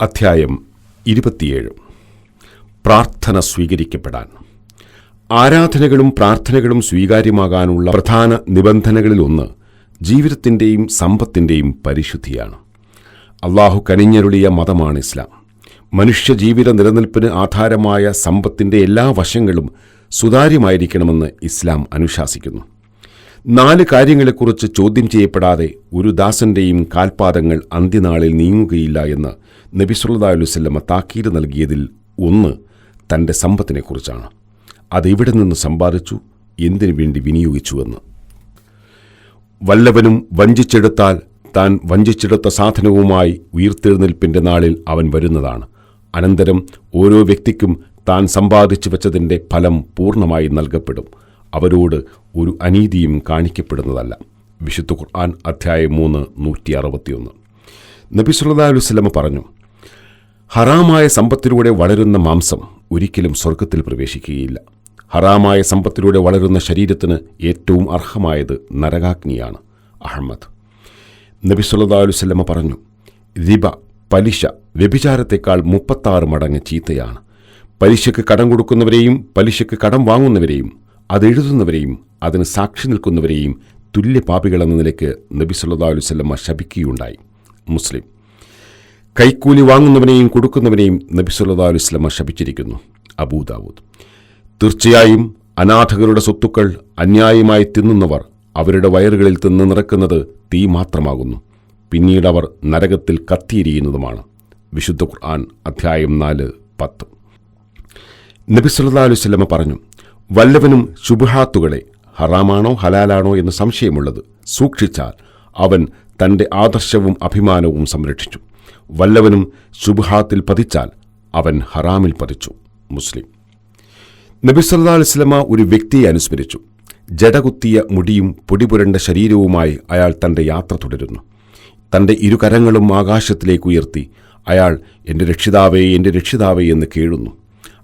അധ്യായം ഇരുപത്തിയേഴ്. പ്രാർത്ഥന സ്വീകരിക്കപ്പെടാൻ. ആരാധനകളും പ്രാർത്ഥനകളും സ്വീകാര്യമാകാനുള്ള പ്രധാന നിബന്ധനകളിലൊന്ന് ജീവിതത്തിന്റെയും സമ്പത്തിന്റെയും പരിശുദ്ധിയാണ്. അള്ളാഹു കനിഞ്ഞരുളിയ മതമാണ് ഇസ്ലാം. മനുഷ്യജീവിത നിലനിൽപ്പിന് ആധാരമായ സമ്പത്തിന്റെ എല്ലാ വശങ്ങളും സുതാര്യമായിരിക്കണമെന്ന് ഇസ്ലാം അനുശാസിക്കുന്നു. നാല് കാര്യങ്ങളെക്കുറിച്ച് ചോദ്യം ചെയ്യപ്പെടാതെ ഒരു ദാസന്റെയും കാൽപാദങ്ങൾ അന്ത്യനാളിൽ നീങ്ങുകയില്ല എന്ന് നബി സല്ലല്ലാഹു അലൈഹി വസല്ലമ താക്കീത് നൽകിയതിൽ ഒന്ന് തന്റെ സമ്പത്തിനെക്കുറിച്ചാണ്. അതെവിടെ നിന്ന് സമ്പാദിച്ചു? എന്തിനു വേണ്ടി വിനിയോഗിച്ചുവെന്ന് വല്ലവനും വഞ്ചിച്ചെടുത്താൽ താൻ വഞ്ചിച്ചെടുത്ത സാധനവുമായി ഉയർത്തെഴുന്നേൽപ്പിന്റെ നാളിൽ അവൻ വരുന്നതാണ്. അനന്തരം ഓരോ വ്യക്തിക്കും താൻ സമ്പാദിച്ചു വച്ചതിന്റെ ഫലം പൂർണമായി നൽകപ്പെടും. അവരോട് ഒരു അനീതിയും കാണിക്കപ്പെടുന്നതല്ല. വിശുദ്ധ ഖുർആൻ അധ്യായം മൂന്ന് നൂറ്റി അറുപത്തിയൊന്ന് നബി വസല്ലമ പറഞ്ഞു ഹറാമായ സമ്പത്തിലൂടെ വളരുന്ന മാംസം ഒരിക്കലും സ്വർഗത്തിൽ പ്രവേശിക്കുകയില്ല. ഹറാമായ സമ്പത്തിലൂടെ വളരുന്ന ശരീരത്തിന് ഏറ്റവും അർഹമായത് നരകാഗ്നിയാണ് അഹമ്മദ്. നബി വസല്ലമ പറഞ്ഞു റിബ പലിശ വ്യഭിചാരത്തെക്കാൾ മുപ്പത്താറ് മടങ്ങ് ചീത്തയാണ്. പലിശയ്ക്ക് കടം കൊടുക്കുന്നവരെയും പലിശയ്ക്ക് കടം വാങ്ങുന്നവരെയും അതെഴുതുന്നവരെയും അതിന് സാക്ഷി നിൽക്കുന്നവരെയും തുല്യ പാപികളെന്ന നിലയ്ക്ക് നബി സല്ലല്ലാഹു അലൈഹി വസല്ലമ ശപിക്കുകയുണ്ടായി. മുസ്ലിം. കൈക്കൂലി വാങ്ങുന്നവനെയും കൊടുക്കുന്നവനെയും നബി സല്ലാ അലൈഹി വസല്ലമ ശപിച്ചിരിക്കുന്നു. അബൂദാവൂദ് തീർച്ചയായും അനാഥകളുടെ സ്വത്തുക്കൾ അന്യായമായി തിന്നുന്നവർ അവരുടെ വയറുകളിൽ തിന്ന് നിറക്കുന്നത് തീ മാത്രമാകുന്നു. പിന്നീട് അവർ നരകത്തിൽ കത്തിയിരിക്കുന്നതുമാണ്. വിശുദ്ധ ഖുർആൻ അധ്യായം നാല് പത്ത്. നബി സല്ലല്ലാഹു അലൈഹി വസല്ലമ പറഞ്ഞു വല്ലവനും ശുഭഹാത്തുകളെ ഹറാമാണോ ഹലാലാണോ എന്ന് സംശയമുള്ളത് സൂക്ഷിച്ചാൽ അവൻ തന്റെ ആദർശവും അഭിമാനവും സംരക്ഷിച്ചു. വല്ലവനും ശുഭഹാത്തിൽ പതിച്ചാൽ അവൻ ഹറാമിൽ പതിച്ചു. മുസ്ലിം. നബി അലിസ്ലമ ഒരു വ്യക്തിയെ അനുസ്മരിച്ചു. ജടകുത്തിയ മുടിയും പൊടിപുരണ്ട ശരീരവുമായി അയാൾ തന്റെ യാത്ര തുടരുന്നു. തന്റെ ഇരുകരങ്ങളും ആകാശത്തിലേക്ക് ഉയർത്തി അയാൾ എന്റെ രക്ഷിതാവേ എന്റെ രക്ഷിതാവേ എന്ന് കേഴുന്നു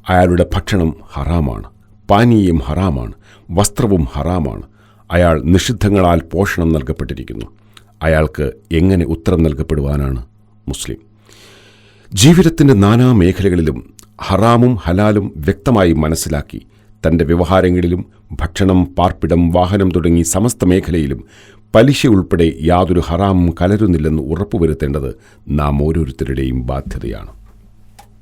അയാളുടെ ഭക്ഷണം ഹറാമാണ്. പാനീയം ഹറാമാണ് വസ്ത്രവും ഹറാമാണ്. അയാൾ നിഷിദ്ധങ്ങളാൽ പോഷണം നൽകപ്പെട്ടിരിക്കുന്നു. അയാൾക്ക് എങ്ങനെ ഉത്തരം നൽകപ്പെടുവാനാണ് മുസ്ലിം. ജീവിതത്തിന്റെ നാനാ മേഖലകളിലും ഹറാമും ഹലാലും വ്യക്തമായി മനസ്സിലാക്കി തന്റെ വ്യവഹാരങ്ങളിലും ഭക്ഷണം പാർപ്പിടം വാഹനം തുടങ്ങി സമസ്ത മേഖലയിലും പലിശ ഉൾപ്പെടെ യാതൊരു ഹറാമും കലരുന്നില്ലെന്ന് ഉറപ്പുവരുത്തേണ്ടത് നാം ഓരോരുത്തരുടെയും ബാധ്യതയാണ്.